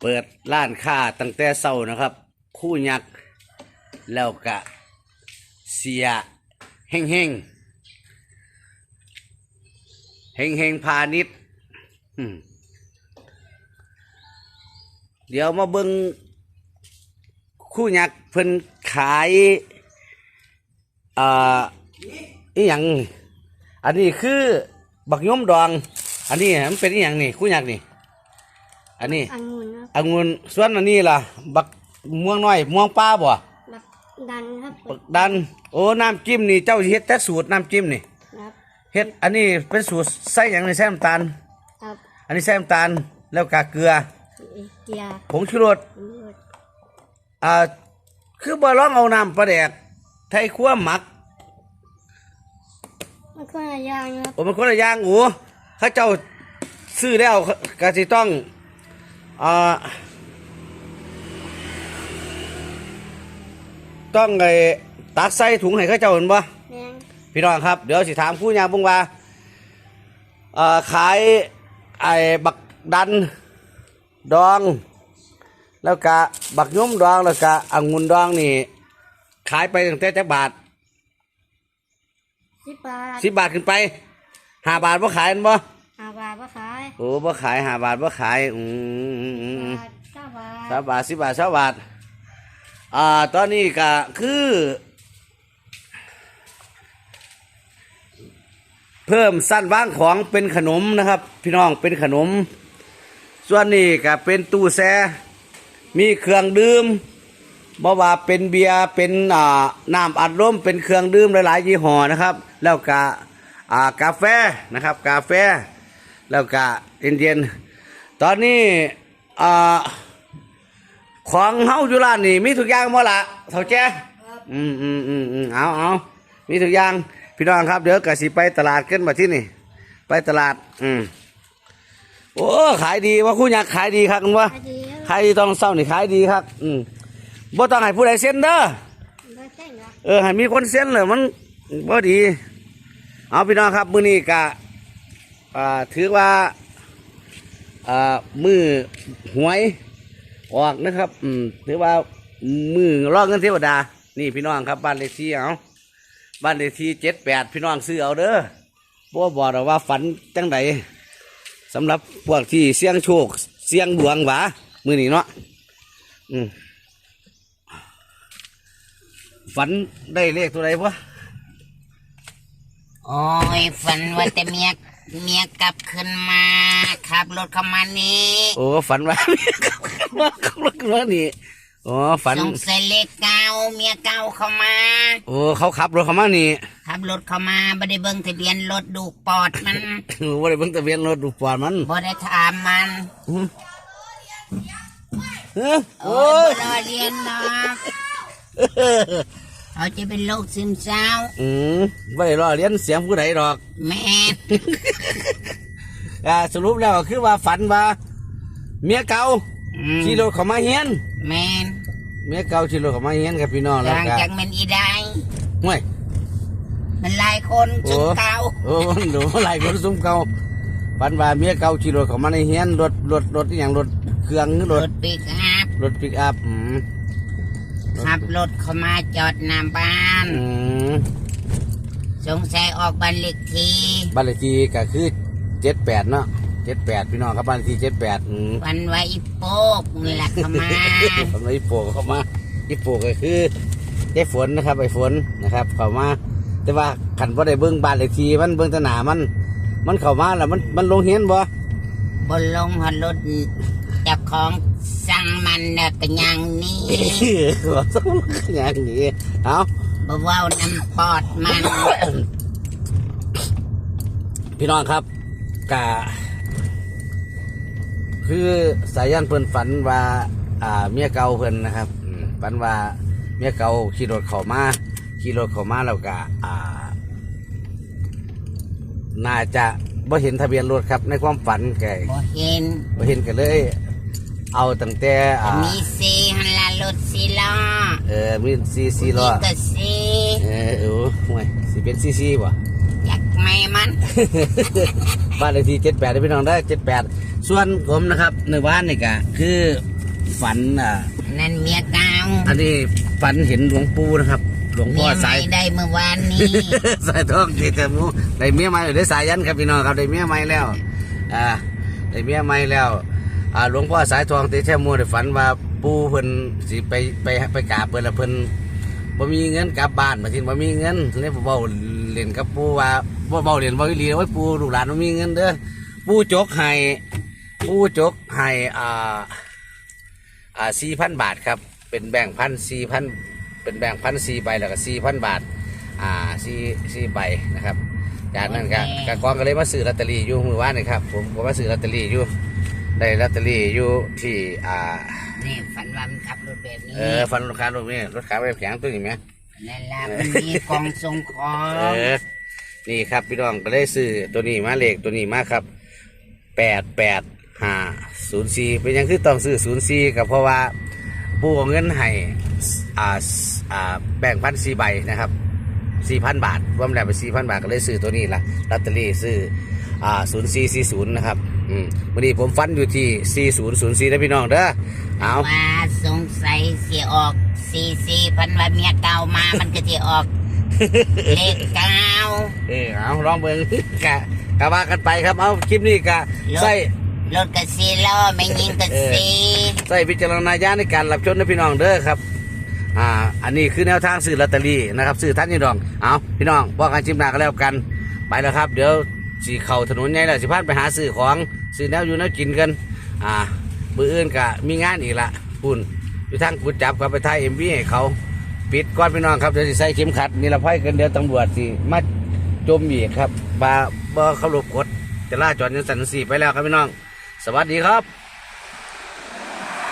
เปิดร้านค้าตั้งแต่เช้านะครับ คู่ยักษ์แล้วกะเสียเฮงเฮงเฮงเฮงพาณิชย์เดี๋ยวมาเบิ้งคู่ยักษ์เพิ่นขายอ่าอีหยังอันนี้คือบักยมดอง อันนี้มันเป็นอีหยังนี่คู่ยักษ์นี่ อันนี้องุ่นครับองุ่นส่วนอันนี้ล่ะ บักม่วงน้อยม่วงป้าบ่บักดันครับบักดัน โอ้น้ำจิ้มนี่เจ้าสิเฮ็ดแต่สูตรน้ำจิ้มนี่ครับเฮ็ดอันนี้เป็นสูตรใส่หยังนี่ใส่น้ำตาล ครับอันนี้ใส่น้ำตาลแล้วกาเกลือ เกียร์ผงชูรสตำรวจอ่าคือบ่ลองเอาน้ำปลาแดกไทยคั่วหมักมันก็อะไรอย่างครับโอ้มันคนละอย่างโอ้เขาเจ้าซื้อแล้วก็สิต้องอ่า ต้องไอ้ตักใส่ถุงให้เขาเจ้าเห็นบ่แมงพี่น้องครับ เดี๋ยวสิถามผู้ยางบุงว่าเอ่อขายไอ้บักดันดอง แล้วก็บักย่มดองแล้วก็องุ่นดองนี่ ขายไปตั้งแต่จักบาทสิบบาทสิบบาทขึ้นไปห้าบาทบ่ขายแม่นบ่ห้า บาทก็ขายโอ้บ่ขายห้าบาทบ่ขายอืมอืมอืมอืมบาทเก้าบาทสามบาทสิบบาทสามบาทอ่าตอนนี้ก็คือ เพิ่มสั้นว่างของเป็นขนมนะครับ พี่น้องเป็นขนม ส่วนนี้ก็เป็นตู้แช่มีเครื่องดื่มบ่ว่าเป็นเบียร์เป็นอ่าน้ำอัดลมเป็นเครื่องดื่มหลายๆยี่ห้อนะครับ แล้วก็อ่ากาแฟนะครับ กาแฟ แล้วก็เย็นๆตอนนี้อ่าของเฮาอยู่ร้านนี่มีทุกอย่างบ่ละเท่าแจ้อืมอืมอืมอืมเอาเอามีทุกอย่างพี่น้องครับเดี๋ยวกสิไปตลาดขึ้นมาที่นี่ ไปตลาด อืมโอ้ขายดีว่าคู่ยักษ์ขายดีครับคุณว่าพอดีครับขายดีต้องเศร้านี่ขายดีครับ อืมบ่ต้องให้ผู้ใดเซ็นเด้อไม่ใช่ครับเออให้มีคนเซ็นเลยมันบ่ดี เอาพี่น้องครับมื้อนี้ก็ อ่าถือว่าอ่ามือหวยออกนะครับอืมถือว่ามือรองเงินเทวดา นี่พี่น้องครับบ้านเลขที่เอาบ้านเลขที่เจ็ดแปดพี่น้องซื้อเอาเด้อบ่บอกหรอกว่าฝันจังใดสำหรับพวกที่เสี่ยงโชค เสี่ยงดวงหวามือนี้เนาะอืมฝันได้เลขตัวใดวะโอ้ยฝันว่าแต่เมีย เมียกลับขึ้นมาขับรถเข้ามานี่โอ้ฝันว่าว่าขับรถขึ้นมานี่อ๋อฝันส่งเสเลขเก่าเมียเก่าเข้ามาโอ้เขาขับรถเข้ามานี่ขับรถเข้ามาบ่ได้เบิ่งทะเบียนรถดูปอดมันว่าได้เบิ่งทะเบียนรถดูปอดมันบ่ได้ถามมันเอ้อโอ้โอ้ยยบ่รอเรียนเนาะ เขาจะเป็นโรคซึมเศร้า อืมไม่ได้รอเรียนเสียงผู้ใดหรอก แม่อ่าสรุปแล้วก็คือว่าฝันว่า เมียเก่าอืมขี่รถเข้ามาเฮียน แม่นเมียเก่าขี่รถเข้ามาเฮียนกับพี่น้องแล้วทางก็จากแมันอีได้ ห่วย มันหลายคนซึมเก่าโอ้หนูหลายคนซุ้มเก่าฝันว่าเมียเก่าขี่รถเข้ามาในเฮียนรถรถรถอหย่างรถเครื่องหรือรรถถปิกอัพรถปิกอัพอืม ขับรถเข้ามาจอดหน้าบ้าน อืมสงสัยออกบันเล็กทีบ้านเลขที่ก็คือเจ็ดแปดเนาะเจ็ดแปดพี่น้องครับบ้านเลขที่เจ็ดแปดอืมวันไว้อีโป๊กนี่แหละเข้ามาทำไมอีโปกเข้ามาอีโปกก็คือไอ้ฝนนะครับไอ้ฝนนะครับ เข้ามา แต่ว่าขันว่าได้เบิ้งบ้านเลขที่มันเบิ้งแตหนามัน มันเข้ามาแล้วมันมันลงเฮียนบ่บนลงหันรถเจับของ สั่งมันน่ะก็ยังนี่ขอสักอย่างนี้เอาบ่เว้าน้ำปอดมัน พี่น้องครับกะคือสายันเพิ่นฝันว่า อ่า เมียเก่าเพิ่นนะครับอืมฝันว่าเมียเก่าขี่รถเข้ามาขี่รถเข้ามาแล้วก็อ่า น่าจะบ่เห็นทะเบียนรถครับ ในความฝันแกบ่เห็นบ่เห็นกันเลย เอาตั้งแต่อ่ามีซีหันละรถสีล้อเออมีซีซีล้อนี่ก็ซีเออเออห่วยสิเป็นซีซีบ่อยากไม่มันบ้านเลขที่เจ็ดแปดพี่น้องได้เจ็ดแปดส่วนผมนะครับในบ้านนี่ก็คือฝันอ่านั่นเมียเก่าอันนี้ฝันเห็นหลวงปู่นะครับหลวงเมีพ่อยใหสาม่ยได้เมื่อวานนี้สายทองเจตมูได้เมียใหม่ได้สายยันครับพี่น้องครับได้เมียใหม่แล้วอ่าได้เมียใหม่แล้ว อ่าหลวงพ่อสายทองเตชะมูได้ฝันว่าปู่เพิ่นสิไปไปไปกราบเพิ่นแล้วเพิ่นบ่มีเงินกลับบ้านมาทินบ่มีเงินเลยบ่เว้าเล่นกับปู่ว่าบ่เว้าเล่นบ่อีหลีว่าปู่ลูกหลานบ่มีเงินเด้อปู่จกให้ปู่จกให้อ่าอ่า4,000 บาทครับ เป็นแบ่งค์พัน4,000เป็นแบ่งค์พัน4ใบแล้วก็4,000 บาทอ่าสี่สี่ใบนะครับจากนั้นก็โอเคกกองก็เลยมาซื้อลอตเตอรี่อยู่มือว่านนี่ครับผมก็มาซื้อลอตเตอรี่อยู่ ได้ลอตเตอรี่อยู่ที่อ่า นี่ฝันว่ามันขับรถแบบนี้เออฟันรถขารถนี่รถขาไปแผงตัวนี้ไหม นั่นแหละมันมีกองทรงขอเองอนี่ครับพี่น้องก็ได้ซื้อตัวนี้มาเลขตัวนี้มาครับแปดแปดห้าศูนย์สี่เป็นหยังคือต้องซื้อศูนย์สี่ก็เพราะว่าผู้เอาเงินให้อ่าอ่าแบ่งพันสี่ใบนะครับ สี่พันบาทรวมแล้วไปสี่พันบาทก็เลยซื้อตัวนี้ละลอตเตอรี่ซื้ออ่าศูนย์สี่สี่ศูนย์นะครับอืมวันนี้ผมฟันอยู่ที่สี่ศูนย์ศูนย์สี่นะพี่น้องเด้อเอาว่าสงสัยเสียออกซีซีพันว่าเมียเก่ามามันก็จะออกเลขเก้าเออเอาลองเบิ่งกะกะว่ากันไปครับเอาคลิปนี้กะใส่รถกระซีล้อไม่ยิงกระซีใส่พิจารณญาณในการรับชมนะพี่น้องเด้อครับ อ่าอันนี้คือแนวทางซื้อลอตเตอรี่นะครับซื้อท่านนี่ดองเอาพี่น้องบอกกันชิมหนากันแล้วกันไปแล้วครับ เดี๋ยวสีเข่าถนนใหญ่แล้วสิพานไปหาซื้อของซื้อแนวอยู่แนวกินกันอ่ามืออื่นกะมีงานอีกละคุณอยู่ทางกุดจับกับไปถ่ายเอ็มวีให้เขาปิดก่อนพี่น้องครับเดี๋ยวสิใส่เข็มขัดนี่ละไพ่กันเดี๋ยวตำรวจสิมาจมอีกครับบาบ่เขารบกฎจะล่าจอดยันสันสีไปแล้วครับพี่น้อง สวัสดีครับ